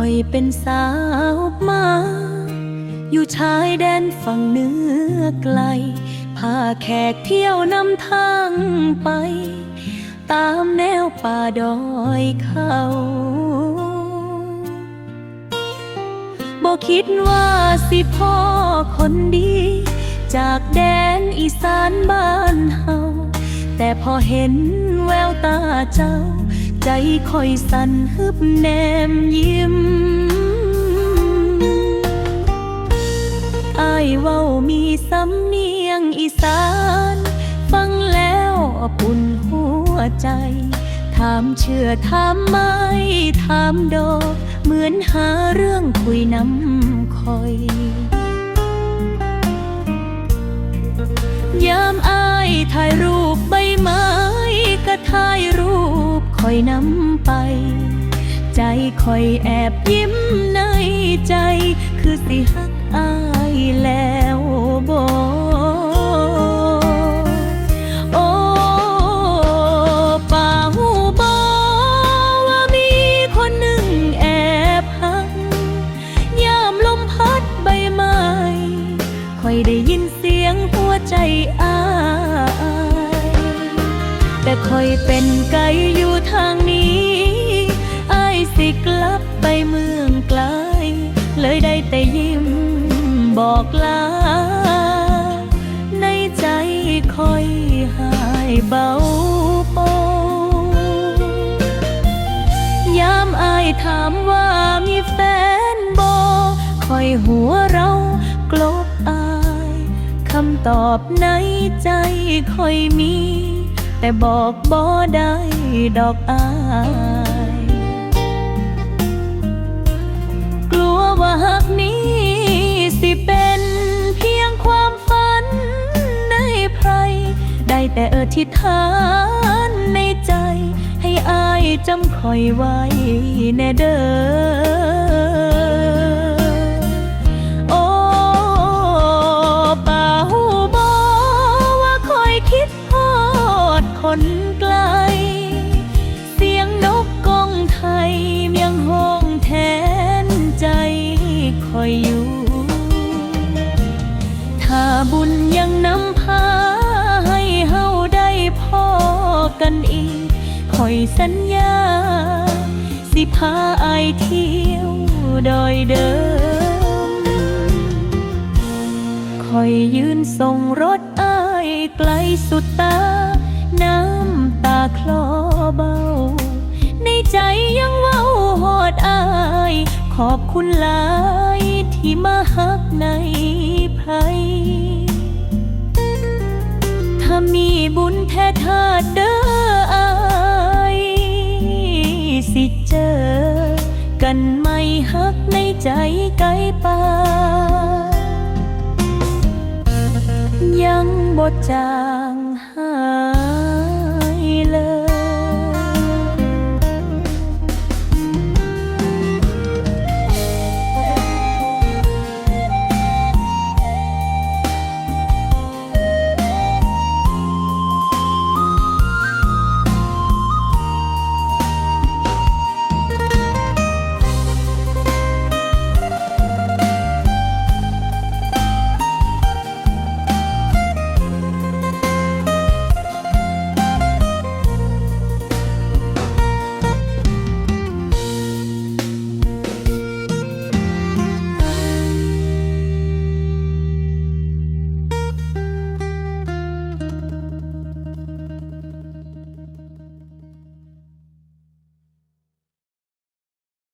อยเป็นสาวมา อยู่ชายแดนฝั่งเหนือไกล พาแขกเที่ยวนำทางไป ตามแนวป่าดอยเขาบอกคิดว่าสิพ่อคนดี จากแดนอีสานบ้านเฮาแต่พอเห็นแววตาเจ้า ใจคอยสั่นฮึบแนมยิ้มอายเว้ามีสำเนียงอีสาน ฟังแล้วอบอุ่นหัวใจ ถามเชื่อถามไม่ถามดอก เหมือนหาเรื่องคุยน้ำคอยยามอายถ่ายรูปใบไม้ก็ถ่ายรูป คอยนำไป ใจคอยแอบยิ้มในใจ คือสิฮักอายแล้วบอโอ้ป่าหูบอว่ามีคนหนึ่งแอบหัก ยามลมพัดใบไม้คอยได้ยินเสียงหัวใจอ ค่อยเป็นไกลอยู่ทางนี้อายสิกลับไปเมืองไกล เลยได้แต่ยิ้มบอกลา ในใจคอยหายเบาโปยามอายถามว่ามีแฟนบอคอยหัวเรากลบอาย คำตอบในใจคอยมี แต่บอกบ่ได้ดอกอายกลัวว่าหากนี้สิเป็นเพียงความฝันในไพรได้แต่เออทิฐานในใจ ให้อายจำคอยไว้แน่เด้อ สัญญา สิพาไอเที่ยวดอยเดิมคอยยืนส่งรถไอไกลสุดตา น้ำตาคลอเบา ในใจยังเว้าหอดอาย ขอบคุณหลายที่มาฮักในไพรถ้ามีบุญแท้เธอเด้อ สิเจอ กันไม่ฮักในใจไกลป่ายังบ่จาก